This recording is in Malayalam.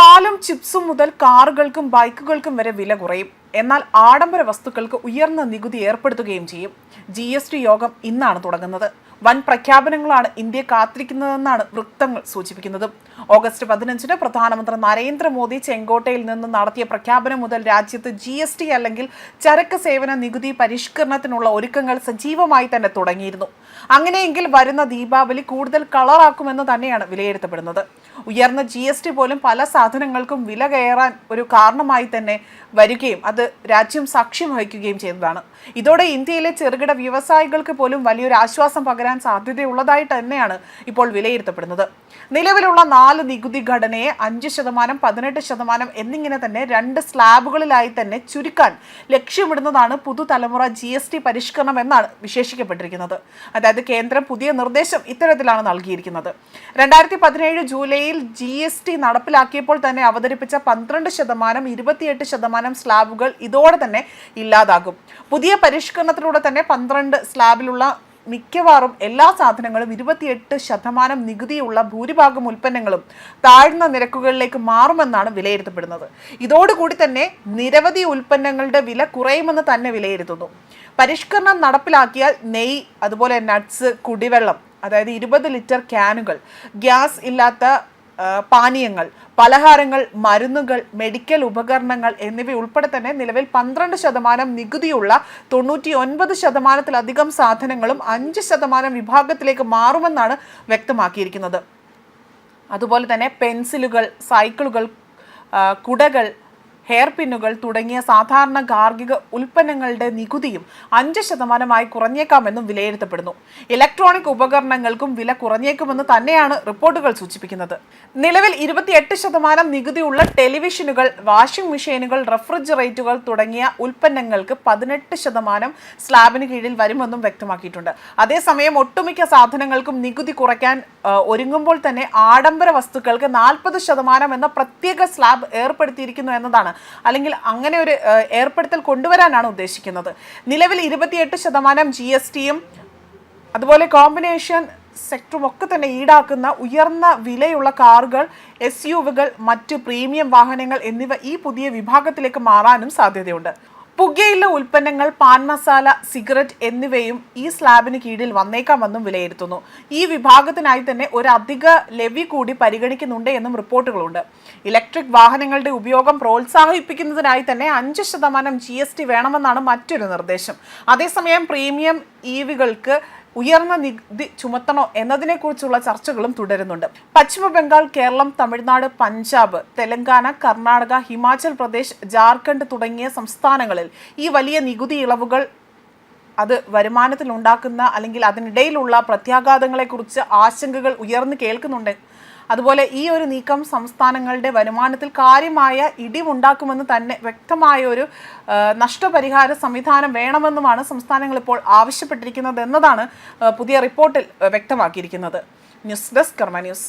പാലും ചിപ്സും മുതൽ കാറുകൾക്കും ബൈക്കുകൾക്കും വരെ വില കുറയും. എന്നാൽ ആഡംബര വസ്തുക്കൾക്ക് ഉയർന്ന നികുതി ഏർപ്പെടുത്തുകയും ചെയ്യും. ജി യോഗം ഇന്നാണ് തുടങ്ങുന്നത്. വൻ പ്രഖ്യാപനങ്ങളാണ് ഇന്ത്യ കാത്തിരിക്കുന്നതെന്നാണ് വൃത്തങ്ങൾ സൂചിപ്പിക്കുന്നത്. ഓഗസ്റ്റ് പതിനഞ്ചിന് പ്രധാനമന്ത്രി നരേന്ദ്രമോദി ചെങ്കോട്ടയിൽ നിന്ന് നടത്തിയ പ്രഖ്യാപനം മുതൽ രാജ്യത്ത് ജി എസ് ടി അല്ലെങ്കിൽ ചരക്ക് സേവന നികുതി പരിഷ്കരണത്തിനുള്ള ഒരുക്കങ്ങൾ സജീവമായി തന്നെ തുടങ്ങിയിരുന്നു. അങ്ങനെയെങ്കിൽ വരുന്ന ദീപാവലി കൂടുതൽ കളറാക്കുമെന്ന് തന്നെയാണ് വിലയിരുത്തപ്പെടുന്നത്. ഉയർന്ന ജി എസ് ടി പോലും പല സാധനങ്ങൾക്കും വില കയറാൻ ഒരു കാരണമായി തന്നെ വരികയും അത് രാജ്യം സാക്ഷ്യം വഹിക്കുകയും ചെയ്തതാണ്. ഇതോടെ ഇന്ത്യയിലെ ചെറുകിട വ്യവസായികൾക്ക് പോലും വലിയൊരു ആശ്വാസം പകരാൻ സാധ്യതയുള്ളതായി തന്നെയാണ് ഇപ്പോൾ വിലയിരുത്തപ്പെടുന്നത്. നിലവിലുള്ള നാല് നികുതി ഘടനയെ അഞ്ച് ശതമാനം പതിനെട്ട് ശതമാനം എന്നിങ്ങനെ തന്നെ രണ്ട് സ്ലാബുകളിലായി തന്നെ ചുരുക്കാൻ ലക്ഷ്യമിടുന്നതാണ് പുതുതലമുറ ജി എസ് ടി പരിഷ്കരണം എന്നാണ് വിശേഷിക്കപ്പെട്ടിരിക്കുന്നത്. അതായത് കേന്ദ്രം പുതിയ നിർദ്ദേശം ഇത്തരത്തിലാണ് നൽകിയിരിക്കുന്നത്. രണ്ടായിരത്തി പതിനേഴ് ജൂലൈയിൽ ജി എസ് ടി നടപ്പിലാക്കിയപ്പോൾ തന്നെ അവതരിപ്പിച്ച പന്ത്രണ്ട് ശതമാനം ഇരുപത്തിയെട്ട് ശതമാനം സ്ലാബുകൾ ഇതോടെ തന്നെ ഇല്ലാതാകും. പുതിയ പരിഷ്കരണത്തിലൂടെ തന്നെ പന്ത്രണ്ട് സ്ലാബിലുള്ള മിക്കവാറും എല്ലാ സാധനങ്ങളും ഇരുപത്തിയെട്ട് ശതമാനം നികുതിയുള്ള ഭൂരിഭാഗം ഉൽപ്പന്നങ്ങളും താഴ്ന്ന നിരക്കുകളിലേക്ക് മാറുമെന്നാണ് വിലയിരുത്തപ്പെടുന്നത്. ഇതോടുകൂടി തന്നെ നിരവധി ഉൽപ്പന്നങ്ങളുടെ വില കുറയുമെന്ന് തന്നെ വിലയിരുത്തുന്നു. പരിഷ്കരണം നടപ്പിലാക്കിയാൽ നെയ് അതുപോലെ നട്ട്സ് കുടിവെള്ളം അതായത് ഇരുപത് ലിറ്റർ ക്യാനുകൾ ഗ്യാസ് ഇല്ലാത്ത പാനീയങ്ങൾ പലഹാരങ്ങൾ മരുന്നുകൾ മെഡിക്കൽ ഉപകരണങ്ങൾ എന്നിവ ഉൾപ്പെടെ തന്നെ നിലവിൽ പന്ത്രണ്ട് ശതമാനം നികുതിയുള്ള തൊണ്ണൂറ്റി ഒൻപത് ശതമാനത്തിലധികം സാധനങ്ങളും അഞ്ച് ശതമാനം വിഭാഗത്തിലേക്ക് മാറുമെന്നാണ് വ്യക്തമാക്കിയിരിക്കുന്നത്. അതുപോലെ തന്നെ പെൻസിലുകൾ സൈക്കിളുകൾ കുടകൾ ഹെയർ പിന്നുകൾ തുടങ്ങിയ സാധാരണ ഗാർഹിക ഉൽപ്പന്നങ്ങളുടെ നികുതിയും അഞ്ച് ശതമാനമായി കുറഞ്ഞേക്കാമെന്നും വിലയിരുത്തപ്പെടുന്നു. ഇലക്ട്രോണിക് ഉപകരണങ്ങൾക്കും വില കുറഞ്ഞേക്കുമെന്ന് തന്നെയാണ് റിപ്പോർട്ടുകൾ സൂചിപ്പിക്കുന്നത്. നിലവിൽ ഇരുപത്തിയെട്ട് ശതമാനം നികുതിയുള്ള ടെലിവിഷനുകൾ വാഷിംഗ് മെഷീനുകൾ റെഫ്രിജറേറ്ററുകൾ തുടങ്ങിയ ഉൽപ്പന്നങ്ങൾക്ക് പതിനെട്ട് ശതമാനം സ്ലാബിന് കീഴിൽ വരുമെന്നും വ്യക്തമാക്കിയിട്ടുണ്ട്. അതേസമയം ഒട്ടുമിക്ക സാധനങ്ങൾക്കും നികുതി കുറയ്ക്കാൻ ഒരുങ്ങുമ്പോൾ തന്നെ ആഡംബര വസ്തുക്കൾക്ക് നാൽപ്പത് ശതമാനം എന്ന പ്രത്യേക സ്ലാബ് ഏർപ്പെടുത്തിയിരിക്കുന്നു എന്നതാണ് അല്ലെങ്കിൽ അങ്ങനെ ഒരു ഏർപ്പെടുത്തൽ കൊണ്ടുവരാനാണ് ഉദ്ദേശിക്കുന്നത്. നിലവിൽ ഇരുപത്തിയെട്ട് ശതമാനം ജി എസ് ടിയും അതുപോലെ കോമ്പിനേഷൻ സെക്ടറും ഒക്കെ തന്നെ ഈടാക്കുന്ന ഉയർന്ന വിലയുള്ള കാറുകൾ എസ് യുവുകൾ മറ്റ് പ്രീമിയം വാഹനങ്ങൾ എന്നിവ ഈ പുതിയ വിഭാഗത്തിലേക്ക് മാറാനും സാധ്യതയുണ്ട്. പുകയില ഉൽപ്പന്നങ്ങൾ പാൻ മസാല സിഗരറ്റ് എന്നിവയും ഈ സ്ലാബിന് കീഴിൽ വന്നേക്കാമെന്നും വിലയിരുത്തുന്നു. ഈ വിഭാഗത്തിനായി തന്നെ ഒരു അധിക ലെവി കൂടി പരിഗണിക്കുന്നുണ്ട് എന്നും റിപ്പോർട്ടുകളുണ്ട്. ഇലക്ട്രിക് വാഹനങ്ങളുടെ ഉപയോഗം പ്രോത്സാഹിപ്പിക്കുന്നതിനായി തന്നെ അഞ്ച് ശതമാനം ജി വേണമെന്നാണ് മറ്റൊരു നിർദ്ദേശം. അതേസമയം പ്രീമിയം ഇവികൾക്ക് ഉയർന്ന നികുതി ചുമത്തണോ എന്നതിനെക്കുറിച്ചുള്ള ചർച്ചകളും തുടരുന്നുണ്ട്. പശ്ചിമ ബംഗാൾ കേരളം തമിഴ്നാട് പഞ്ചാബ് തെലങ്കാന കർണാടക ഹിമാചൽ പ്രദേശ് ജാർഖണ്ഡ് തുടങ്ങിയ സംസ്ഥാനങ്ങളിൽ ഈ വലിയ നികുതി ഇളവുകൾ അത് വരുമാനത്തിൽ ഉണ്ടാക്കുന്ന അല്ലെങ്കിൽ അതിനിടയിലുള്ള പ്രത്യാഘാതങ്ങളെക്കുറിച്ച് ആശങ്കകൾ ഉയർന്നു കേൾക്കുന്നുണ്ട്. അതുപോലെ ഈ ഒരു നീക്കം സംസ്ഥാനങ്ങളുടെ വരുമാനത്തിൽ കാര്യമായ ഇടിവുണ്ടാക്കുമെന്ന് തന്നെ വ്യക്തമായ ഒരു നഷ്ടപരിഹാര സംവിധാനം വേണമെന്നുമാണ് സംസ്ഥാനങ്ങൾ ഇപ്പോൾ ആവശ്യപ്പെട്ടിരിക്കുന്നത് എന്നതാണ് പുതിയ റിപ്പോർട്ടിൽ വ്യക്തമാക്കിയിരിക്കുന്നത്. News desk Karma news.